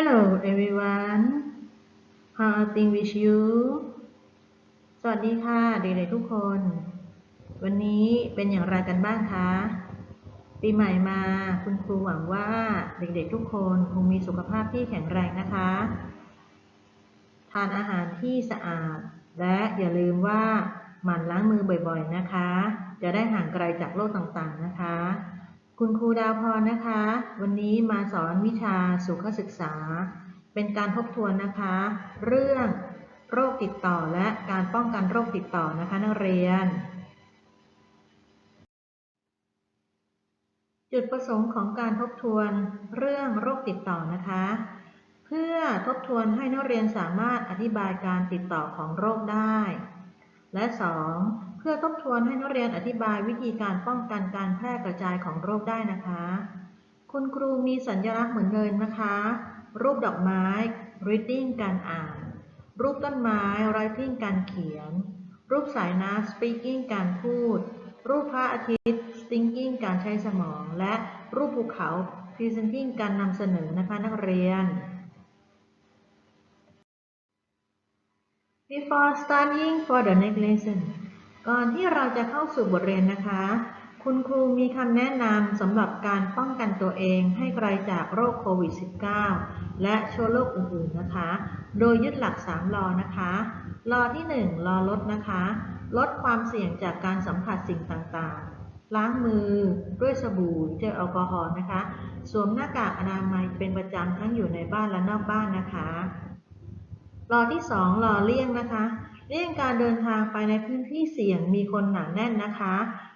Hello everyone how are things with you สวัสดีค่ะเด็กๆทุกคน วันนี้เป็นอย่างไรกันบ้างคะ ปีใหม่มาคุณครูหวังว่าเด็กๆทุกคนคงมีสุขภาพที่แข็งแรงนะคะ ทานอาหารที่สะอาด และอย่าลืมว่าหมั่นล้างมือบ่อยๆนะคะ จะได้ห่างไกลจากโรคต่างๆนะคะ คุณครูดาวพรนะคะ วันนี้มาสอนวิชาสุขศึกษา เป็นการทบทวนนะคะ เรื่องโรคติดต่อและการป้องกันโรคติดต่อนะคะนักเรียน จุดประสงค์ของการทบทวนเรื่องโรคติดต่อนะคะ เพื่อทบทวนให้นักเรียนสามารถอธิบายการติดต่อของโรคได้ และ 2. เพื่อทบทวนให้นักเรียนอธิบายวิธีการป้องกันการแพร่กระจายของโรคได้นะคะ คุณครูมีสัญลักษณ์เหมือนเดิมนะคะ รูปดอกไม้ reading การอ่าน รูปต้นไม้ writing การเขียน รูปสายน้ำ speaking การพูด รูปพระอาทิตย์ thinking การใช้สมอง และรูปภูเขา presenting การนำเสนอนะคะนักเรียน Before studying for the next lesson ก่อนที่เราจะเข้าสู่บทเรียนนะคะ คุณครูมีคำแนะนำสำหรับการป้องกันตัวเองให้ไกลจากโรคโควิด -19 และเชื้อโรคอื่นๆนะคะ โดยยึดหลัก3รอนะคะรอที่1รอลดนะคะ ลดความเสี่ยงจากการสัมผัสสิ่งต่างๆ ล้างมือด้วยสบู่เจลแอลกอฮอล์นะคะ สวมหน้ากากอนามัยเป็นประจำทั้งอยู่ในบ้านและนอกบ้านนะคะรอที่2รอเลี่ยงนะคะ เลี่ยงการเดินทางไปในพื้นที่เสี่ยงมีคนหนาแน่นนะคะ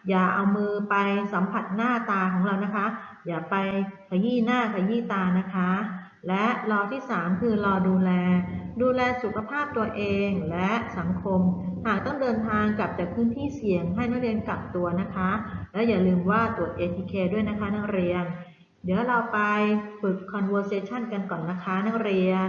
อย่าเอามือไปสัมผัสหน้าตาของเรานะคะ อย่าไปขยี้หน้าขยี้ตานะคะ และรอที่ 3 คือรอดูแล ดูแลสุขภาพตัวเองและสังคม หากต้องเดินทางกลับจากพื้นที่เสี่ยงให้นักเรียนกักตัวนะคะ และอย่าลืมว่าตรวจ ATK ด้วยนะคะนักเรียน เดี๋ยวเราไปฝึก conversation กันก่อนนะคะนักเรียน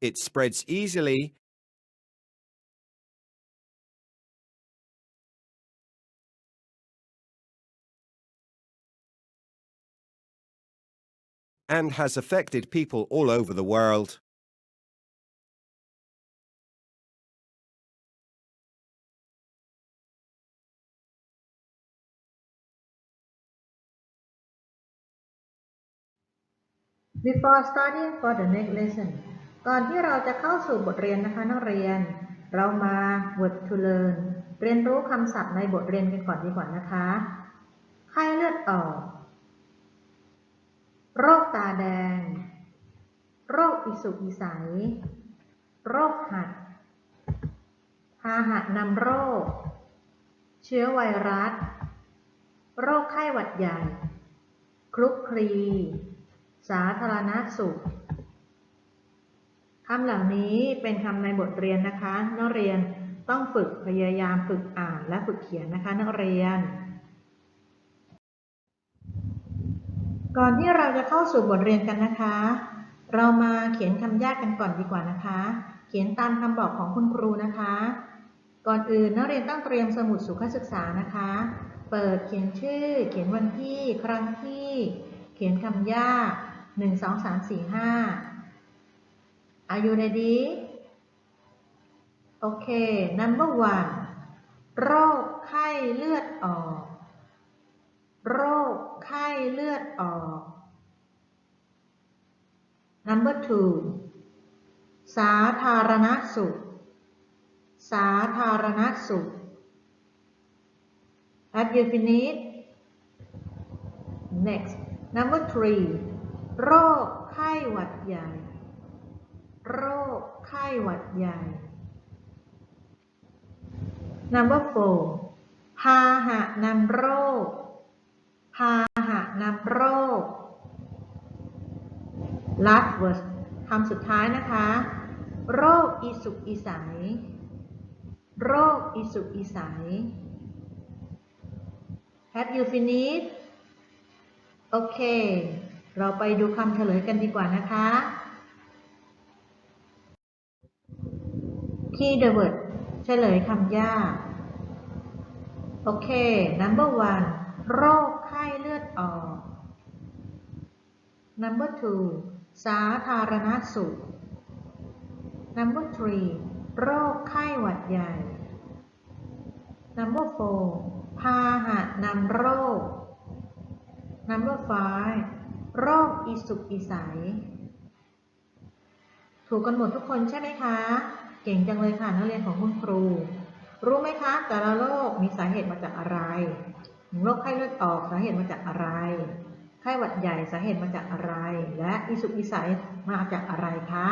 It spreads easily and has affected people all over the world. Before studying for the next lesson ก่อนที่เราจะเข้าสู่บทเรียนนะคะนักเรียน เรามา word to learn เรียนรู้คำศัพท์ในบทเรียนกันก่อนดีกว่านะคะ ไข้เลือดออก โรคตาแดง โรคอิสุกอิสัย โรคหัด พาหะนำโรค เชื้อไวรัส โรคไข้หวัดใหญ่ คลุกคลี สาธารณสุข คำเหล่านี้เป็นคำในบทเรียนนะคะ นักเรียนต้องฝึกพยายามฝึกอ่านและฝึกเขียนนะคะ นักเรียน ก่อนที่เราจะเข้าสู่บทเรียนกันนะคะ เรามาเขียนคำยากกันก่อนดีกว่านะคะ เขียนตามคำบอกของคุณครูนะคะ ก่อนอื่นนักเรียนต้องเตรียมสมุดสุขศึกษานะคะ เปิดเขียนชื่อ เขียนวันที่ ครั้งที่ เขียนคำยากหนึ่งสองสามสี่ห้า Are you ready? โอเค number one โรคไข้เลือดออก โรคไข้เลือดออก number two สาธารณสุข สาธารณสุข Have you finished? Next number three โรคไข้หวัดใหญ่ โรคไข้หวัดใหญ่ Number four พาหะนำโรค พาหะนำโรค last word คำสุดท้ายนะคะ โรคอีสุกอีใสโรคอีสุกอีใส Have you finished โอเค เราไปดูคำเฉลยกันดีกว่านะคะ Key the word เฉลยคำยาก โอเค number one โรคไข้เลือดออก number two สาธารณสุข number three โรคไข้หวัดใหญ่ number four พาหะนำโรค number five โรคอีสุกอีใสถูกกันหมดทุกคนใช่ไหมคะ เก่งจังเลยค่ะนักเรียนของคุณครู รู้ไหมคะแต่ละโรคมีสาเหตุมาจากอะไรโรคไข้เลือดออกสาเหตุมาจากอะไร ไข้หวัดใหญ่สาเหตุมาจากอะไร และอีสุกอีใสมาจากอะไรคะ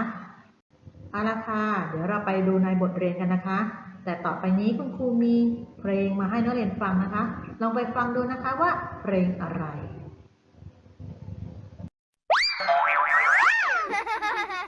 เอาละค่ะ เดี๋ยวเราไปดูในบทเรียนกันนะคะ แต่ต่อไปนี้คุณครูมีเพลงมาให้นักเรียนฟังนะคะ ลองไปฟังดูนะคะว่าเพลงอะไร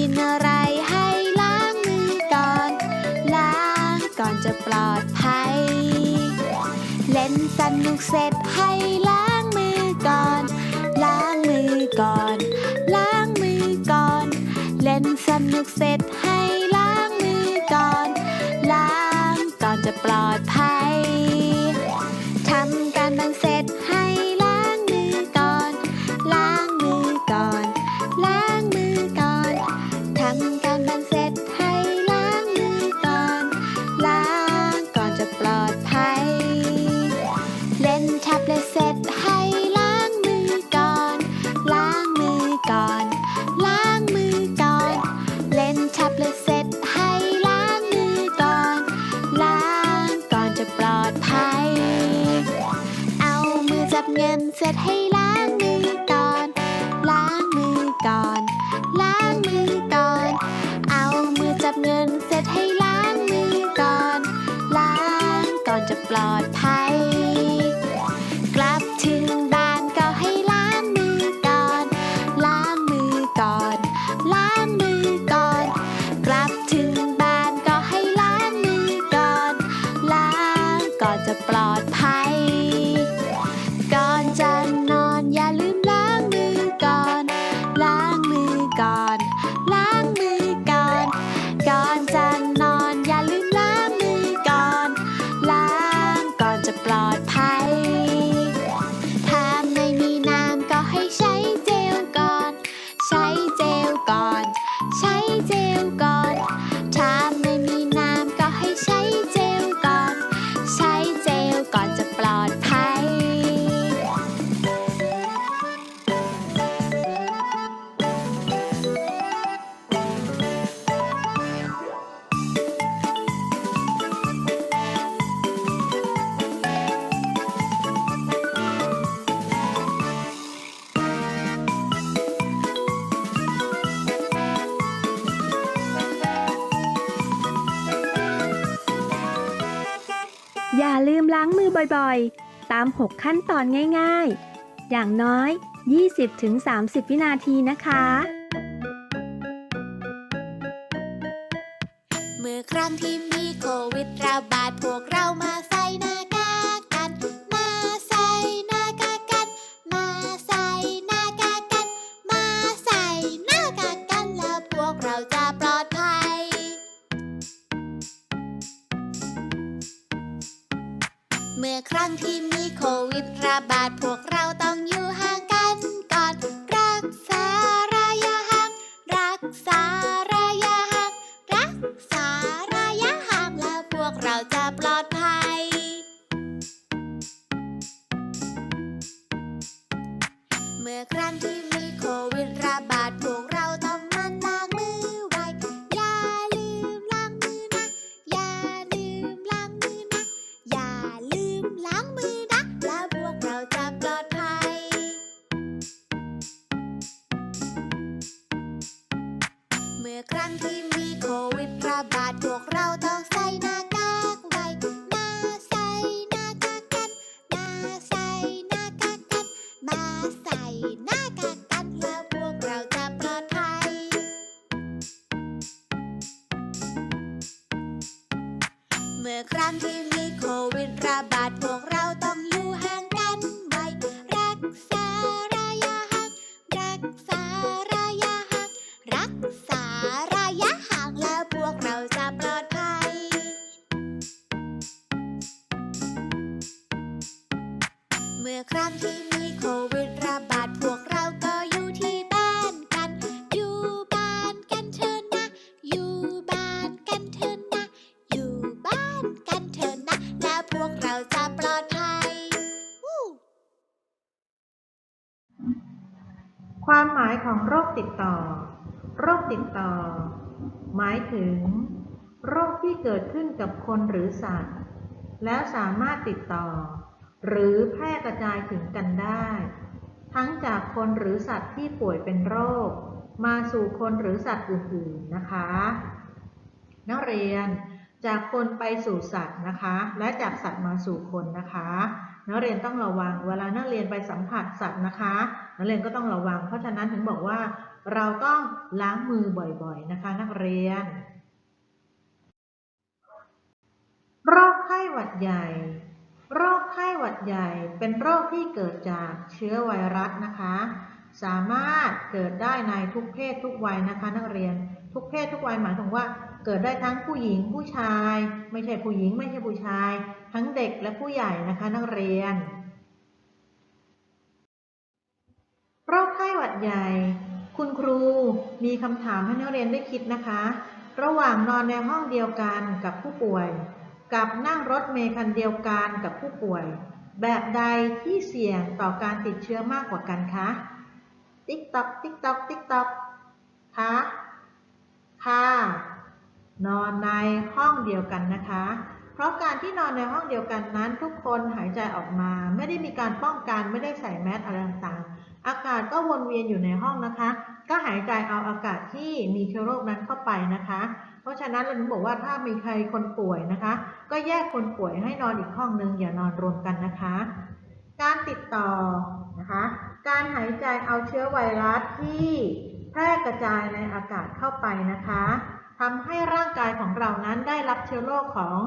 กินอะไรให้ล้างมือก่อน ล้างก่อนจะปลอดภัย เล่นสนุกเสร็จให้ล้างมือก่อน ล้างมือก่อน ล้างมือก่อน เล่นสนุกเสร็จให้ล้างมือก่อน ล้างก่อนจะปลอดภัยทำการบ้านเสร็จ ล้างมือบ่อยๆ ตาม 6 ขั้นตอนง่ายๆ อย่างน้อย 20-30 วินาทีนะคะ เมื่อครั้งที่มีโควิดระบาดพวกเรามา ความหมายของโรคติดต่อ โรคติดต่อ หมายถึง โรคที่เกิดขึ้นกับคนหรือสัตว์ แล้วสามารถติดต่อ หรือแพร่กระจายถึงกันได้ ทั้งจากคนหรือสัตว์ที่ป่วยเป็นโรค มาสู่คนหรือสัตว์อื่นๆนะคะ นักเรียนจากคนไปสู่สัตว์นะคะ และจากสัตว์มาสู่คนนะคะ นักเรียนต้องระวัง เวลานักเรียนไปสัมผัสสัตว์นะคะ นักเรียนก็ต้องระวัง เพราะฉะนั้นถึงบอกว่า เราต้องล้างมือบ่อยๆนะคะ นักเรียน โรคไข้หวัดใหญ่ โรคไข้หวัดใหญ่เป็นโรคที่เกิดจากเชื้อไวรัสนะคะ สามารถเกิดได้ในทุกเพศทุกวัยนะคะ นักเรียน ทุกเพศทุกวัยหมายถึงว่า เกิดได้ทั้งผู้หญิงผู้ชาย ไม่ใช่ผู้หญิง ไม่ใช่ผู้ชาย ทั้งเด็กและผู้ใหญ่นะคะนักเรียน โรคไข้หวัดใหญ่ คุณครูมีคำถามให้นักเรียนได้คิดนะคะ ระหว่างนอนในห้องเดียวกันกับผู้ป่วย กับนั่งรถเมล์คันเดียวกันกับผู้ป่วย แบบใดที่เสี่ยงต่อการติดเชื้อมากกว่ากันคะติ๊กต๊อกติ๊กต๊อกติ๊กต๊อกคะค่ะ นอนในห้องเดียวกันนะคะ เพราะการที่นอนในห้องเดียวกันนั้น ทุกคนหายใจออกมา ไม่ได้มีการป้องกันไม่ได้ใส่แมสอะไรต่างๆ อากาศก็วนเวียนอยู่ในห้องนะคะ ก็หายใจเอาอากาศที่มีเชื้อโรคนั้นเข้าไปนะคะ เพราะฉะนั้นเราถึงบอกว่าถ้ามีใครคนป่วยนะคะ ก็แยกคนป่วยให้นอนอีกห้องนึงอย่านอนรวมกันนะคะ การติดต่อนะคะการหายใจเอาเชื้อไวรัสที่แพร่กระจายในอากาศเข้าไปนะคะ ทำให้ร่างกายของเรานั้นได้รับเชื้อโรคของ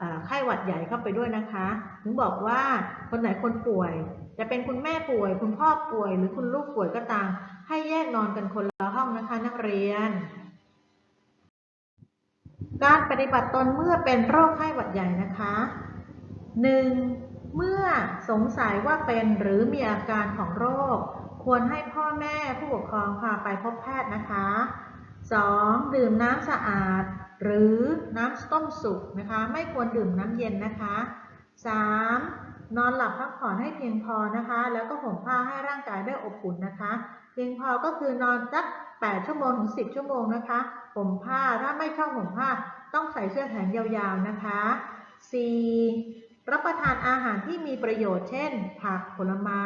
อไข้หวัดใหญ่เข้าไปด้วยนะคะ ถึงบอกว่าคนไหนคนป่วย จะเป็นคุณแม่ป่วย คุณพ่อป่วย หรือคุณลูกป่วยก็ตาม ให้แยกนอนกันคนละห้องนะคะนักเรียน การปฏิบัติตนเมื่อเป็นโรคไข้หวัดใหญ่นะคะ 1. เมื่อสงสัยว่าเป็นหรือมีอาการของโรค ควรให้พ่อแม่ผู้ปกครองพาไปพบแพทย์นะคะ 2. ดื่มน้ำสะอาด หรือน้ำต้มสุกนะคะ ไม่ควรดื่มน้ำเย็นนะคะ 3. นอนหลับพักผ่อนให้เพียงพอนะคะ แล้วก็ห่มผ้าให้ร่างกายได้อบอุ่นนะคะ เพียงพอก็คือนอนสัก8ชั่วโมงถึง10 ชั่วโมงนะคะห่มผ้าถ้าไม่ชอบห่มผ้าต้องใส่เสื้อแขนยาวๆนะคะ 4. รับประทานอาหารที่มีประโยชน์ เช่น ผักผลไม้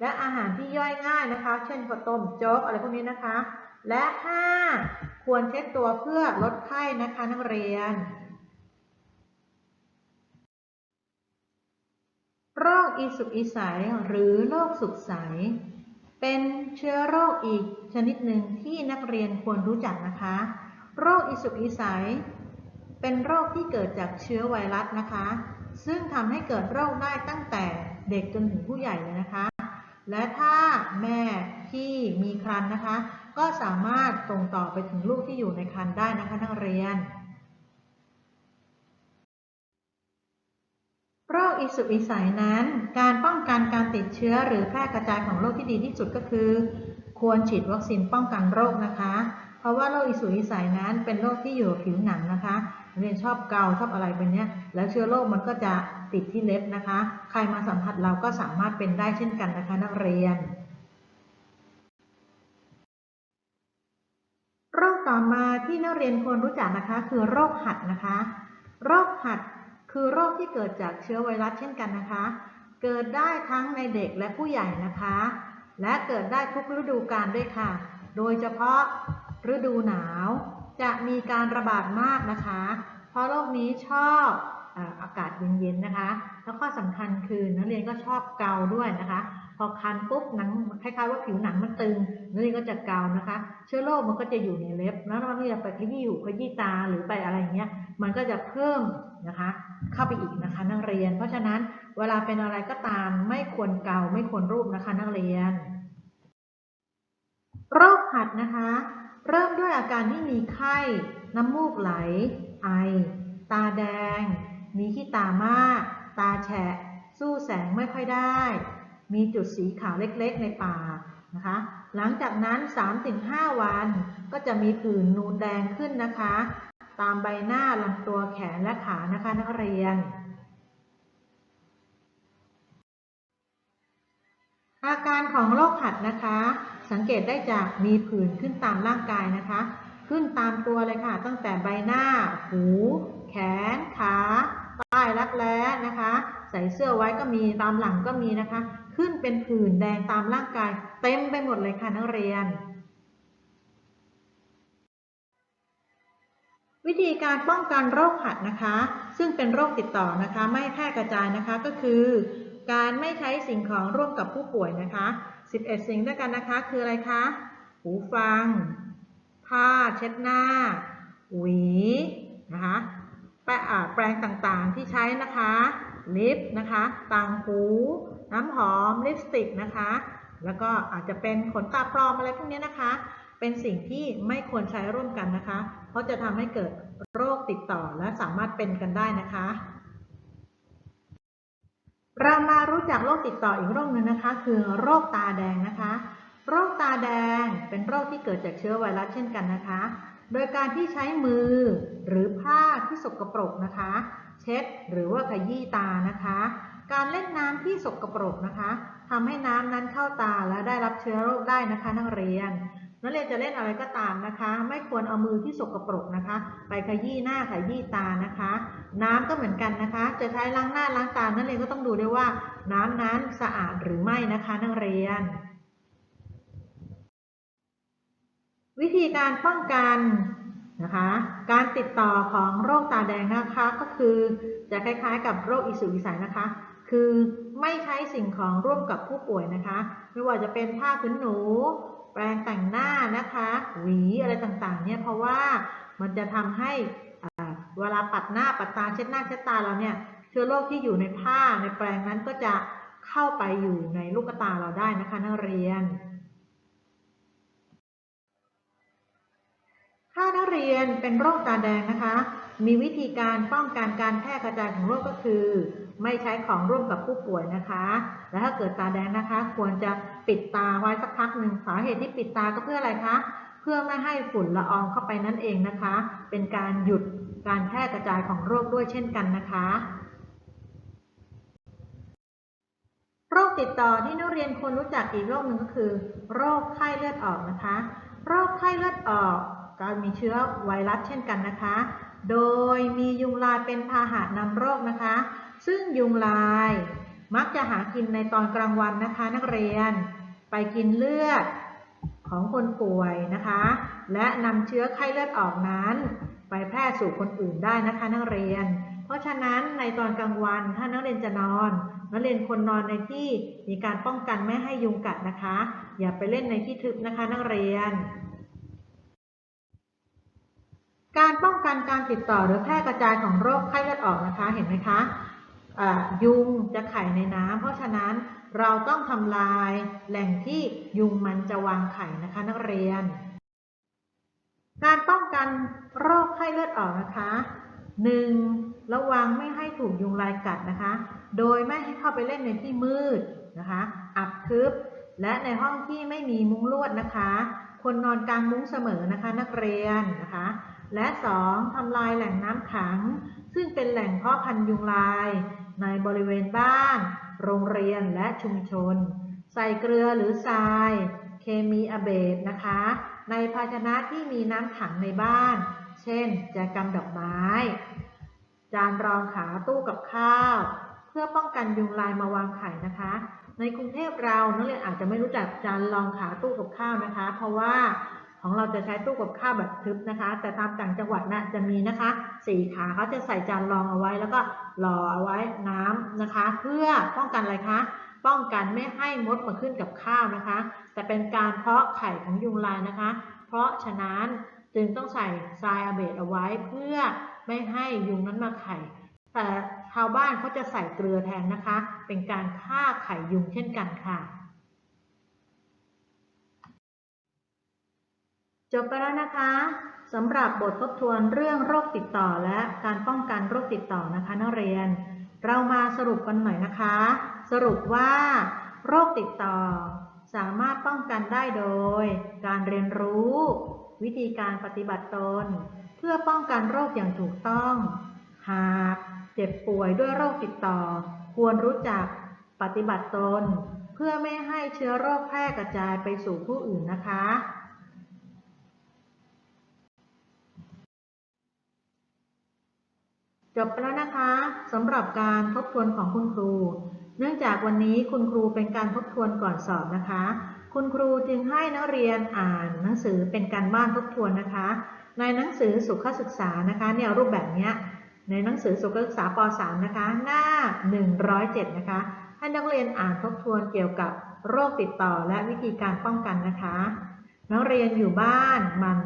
และอาหารที่ย่อยง่ายนะคะ เช่นข้าวต้มโจ๊กอะไรพวกนี้นะคะ และ 5. ควรเช็ดตัวเพื่อลดไข้นะคะนักเรียน โรคอีสุกอีใสหรือโรคสุกใส เป็นเชื้อโรคอีกชนิดหนึ่งที่นักเรียนควรรู้จักนะคะ โรคอีสุกอีใส เป็นโรคที่เกิดจากเชื้อไวรัสนะคะ ซึ่งทำให้เกิดโรคได้ตั้งแต่เด็กจนถึงผู้ใหญ่เลยนะคะ และถ้าแม่ที่มีครรภ์นะคะ ก็สามารถส่งต่อไปถึงลูกที่อยู่ในครรภ์ได้นะคะนักเรียน โรคอีสุกอีใสนั้น การป้องกันการติดเชื้อหรือแพร่กระจายของโรคที่ดีที่สุดก็คือ ควรฉีดวัคซีนป้องกันโรคนะคะ เพราะว่าโรคอีสุกอีใสนั้นเป็นโรคที่อยู่ผิวหนังนะคะเรียนชอบเกาชอบอะไรแบบเนี้ยแล้วเชื้อโรคมันก็จะติดที่เล็บนะคะ ใครมาสัมผัสเราก็สามารถเป็นได้เช่นกันนะคะนักเรียน โรคต่อ มาที่นักเรียนควรรู้จักนะคะ คือโรคหัดนะคะ โรคหัดคือโรคที่เกิดจากเชื้อไวรัสเช่นกันนะคะ เกิดได้ทั้งในเด็กและผู้ใหญ่นะคะ และเกิดได้ทุกฤดูกาลด้วยค่ะ โดยเฉพาะฤดูหนาว จะมีการระบาดมากนะคะ เพราะโรคนี้ชอบ อากาศเย็นๆนะคะ แล้วข้อสำคัญคือนักเรียนก็ชอบเกาด้วยนะคะ พอคันปุ๊บหนังคล้ายๆว่าผิวหนังมันตึงนักเรียนก็จะเกานะคะ เชื้อโรคมันก็จะอยู่ในเล็บ แล้วมันก็จะไปขยี้หูขยี้ตาหรือไปอะไรเงี้ย มันก็จะเพิ่มนะคะ เข้าไปอีกนะคะนักเรียน เพราะฉะนั้นเวลาเป็นอะไรก็ตามไม่ควรเกาไม่ควรรูปนะคะนักเรียน โรคหัดนะคะ เริ่มด้วยอาการที่มีไข้ น้ำมูกไหล ไอ ตาแดง มีขี้ตามาก ตาแฉะ สู้แสงไม่ค่อยได้ มีจุดสีขาวเล็กๆในปากนะคะ หลังจากนั้น 3-5 วันก็จะมีผื่นนูนแดงขึ้นนะคะ ตามใบหน้าลำตัวแขนและขานะคะนักเรียน อาการของโรคหัดนะคะ สังเกตได้จากมีผื่นขึ้นตามร่างกายนะคะ ขึ้นตามตัวเลยค่ะ ตั้งแต่ใบหน้า หู แขน ขาใต้รักแร้นะคะ ใส่เสื้อไว้ก็มีตามหลังก็มีนะคะ ขึ้นเป็นผื่นแดงตามร่างกาย เต็มไปหมดเลยค่ะนักเรียน วิธีการป้องกันโรคหัดนะคะ ซึ่งเป็นโรคติดต่อนะคะ ไม่แพร่กระจายนะคะก็คือ การไม่ใช้สิ่งของร่วมกับผู้ป่วยนะคะ 11 สิ่งด้วยกันนะคะคืออะไรคะ หูฟัง ผ้าเช็ดหน้า หวีนะคะแปะแปรงต่างๆที่ใช้นะคะ ลิปนะคะต่างหู น้ำหอมลิปสติกนะคะ แล้วก็อาจจะเป็นขนตาปลอมอะไรพวกนี้นะคะ เป็นสิ่งที่ไม่ควรใช้ร่วมกันนะคะ เพราะจะทำให้เกิดโรคติดต่อและสามารถเป็นกันได้นะคะเรามารู้จักโรคติดต่ออีกโรคหนึ่งนะคะ คือโรคตาแดงนะคะ โรคตาแดงเป็นโรคที่เกิดจากเชื้อไวรัสเช่นกันนะคะ โดยการที่ใช้มือหรือผ้าที่สกปรกนะคะ เช็ด หรือว่าขยี้ตานะคะ การเล่นน้ำที่สกปรกนะคะทำให้น้ำนั้นเข้าตาและได้รับเชื้อโรคได้นะคะนักเรียนนักเรียนจะเล่นอะไรก็ตามนะคะ ไม่ควรเอามือที่สกปรกนะคะ ไปขยี้หน้าขยี้ตานะคะ น้ำก็เหมือนกันนะคะ จะใช้ล้างหน้าล้างตานักเรียนก็ต้องดูด้วยว่า น้ำนั้นสะอาดหรือไม่นะคะนักเรียน วิธีการป้องกันนะคะ ติดต่อของโรคตาแดงนะคะก็คือจะคล้ายๆ กับโรคอิสุกอิสัยนะคะ คือไม่ใช้สิ่งของร่วมกับผู้ป่วยนะคะ ไม่ว่าจะเป็นผ้าขนหนู แปรงแต่งหน้านะคะ หวีอะไรต่างๆเนี่ยเพราะว่ามันจะทำให้เวลาปัดหน้าปัดตาเช็ดหน้าเช็ดตาเราเนี่ยเชื้อโรคที่อยู่ในผ้าในแปรงนั้นก็จะเข้าไปอยู่ในลูกตาเราได้นะคะนักเรียน ถ้านักเรียนเป็นโรคตาแดงนะคะ มีวิธีการป้องกันการแพร่กระจายของโรคก็คือ ไม่ใช้ของร่วมกับผู้ป่วยนะคะ และถ้าเกิดตาแดงนะคะ ควรจะปิดตาไว้สักพักหนึ่งสาเหตุที่ปิดตาก็เพื่ออะไรคะ เพื่อไม่ให้ฝุ่นละอองเข้าไปนั่นเองนะคะ เป็นการหยุดการแพร่กระจายของโรคด้วยเช่นกันนะคะ โรคติดต่อที่นักเรียนควรรู้จักอีกโรคหนึ่งก็คือ โรคไข้เลือดออกนะคะ โรคไข้เลือดออก การมีเชื้อไวรัสเช่นกันนะคะ โดยมียุงลายเป็นพาหะนำโรคนะคะ ซึ่งยุงลายมักจะหากินในตอนกลางวันนะคะ นักเรียน ไปกินเลือดของคนป่วยนะคะ และนำเชื้อไข้เลือดออกนั้น ไปแพร่สู่คนอื่นได้นะคะนักเรียน เพราะฉะนั้นในตอนกลางวันถ้านักเรียนจะนอน นักเรียนควรนอนในที่มีการป้องกันไม่ให้ยุงกัดนะคะ อย่าไปเล่นในที่ทึบนะคะนักเรียน การป้องกันการติดต่อหรือแพร่กระจายของโรคไข้เลือดออกนะคะ เห็นไหมคะยุงจะไข่ในน้ำเพราะฉะนั้นเราต้องทำลายแหล่งที่ยุงมันจะวางไข่นะคะนักเรียน การป้องกันโรคไข้เลือดออกนะคะ 1. ระวังไม่ให้ถูกยุงลายกัดนะคะ โดยไม่ให้เข้าไปเล่นในที่มืดนะคะ อับทึบ และในห้องที่ไม่มีมุ้งลวดนะคะควรนอนกลางมุ้งเสมอนะคะนักเรียนนะคะ และ 2. ทำลายแหล่งน้ำขัง ซึ่งเป็นแหล่งเพาะพันธุ์ยุงลาย ในบริเวณบ้าน โรงเรียนและชุมชน ใส่เกลือหรือทราย เคมีอเบดนะคะ ในภาชนะที่มีน้ำขังในบ้าน เช่นแจกันดอกไม้ จานรองขาตู้กับข้าว เพื่อป้องกันยุงลายมาวางไข่นะคะ ในกรุงเทพเรานักเรียนอาจจะไม่รู้จักจานรองขาตู้กับข้าวนะคะ เพราะว่า ของเราจะใช้ตู้กับข้าวแบบทึบนะคะ แต่ตามต่างจังหวัดนะจะมีนะคะสี่ขาเขาจะใส่จานรองเอาไว้ แล้วก็รอเอาไว้น้ำนะคะ เพื่อป้องกันอะไรคะ ป้องกันไม่ให้มดมาขึ้นกับข้าวนะคะ แต่เป็นการเพาะไข่ของยุงลายนะคะ เพราะฉะนั้นจึงต้องใส่ทรายอาเบดเอาไว้เพื่อไม่ให้ยุงนั้นมาไข่ แต่ชาวบ้านเขาจะใส่เกลือแทนนะคะ เป็นการฆ่าไข่ยุงเช่นกันค่ะ จบไปแล้วนะคะสำหรับบททบทวนเรื่องโรคติดต่อและการป้องกันโรคติดต่อนะคะนักเรียน เรามาสรุปกันหน่อยนะคะ สรุปว่า โรคติดต่อ สามารถป้องกันได้โดย การเรียนรู้ วิธีการปฏิบัติตน เพื่อป้องกันโรคอย่างถูกต้อง หากเจ็บป่วยด้วยโรคติดต่อ ควรรู้จักปฏิบัติตน เพื่อไม่ให้เชื้อโรคแพร่กระจายไปสู่ผู้อื่นนะคะ จบไปแล้วนะคะสำหรับการทบทวนของคุณครู เนื่องจากวันนี้คุณครูเป็นการทบทวนก่อนสอบนะคะ คุณครูจึงให้นักเรียนอ่านหนังสือเป็นการบ้านทบทวนนะคะ ในหนังสือสุขศึกษานะคะเนี่ยรูปแบบเนี้ยในหนังสือสุขศึกษาป .3 นะคะ หน้า 107 นะคะ ให้นักเรียนอ่านทบทวนเกี่ยวกับโรคติดต่อและวิธีการป้องกันนะคะ นักเรียนอยู่บ้านมัน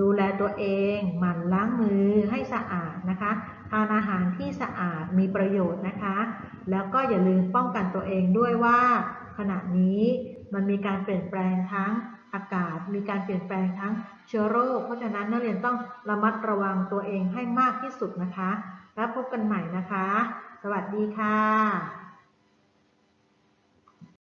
ดูแลตัวเอง หมั่นล้างมือให้สะอาดนะคะ ทานอาหารที่สะอาดมีประโยชน์นะคะ แล้วก็อย่าลืมป้องกันตัวเองด้วยว่า ขณะนี้มันมีการเปลี่ยนแปลงทั้งอากาศ มีการเปลี่ยนแปลงทั้งเชื้อโรค เพราะฉะนั้นนักเรียนต้องระมัดระวังตัวเองให้มากที่สุดนะคะ แล้วพบกันใหม่นะคะ สวัสดีค่ะ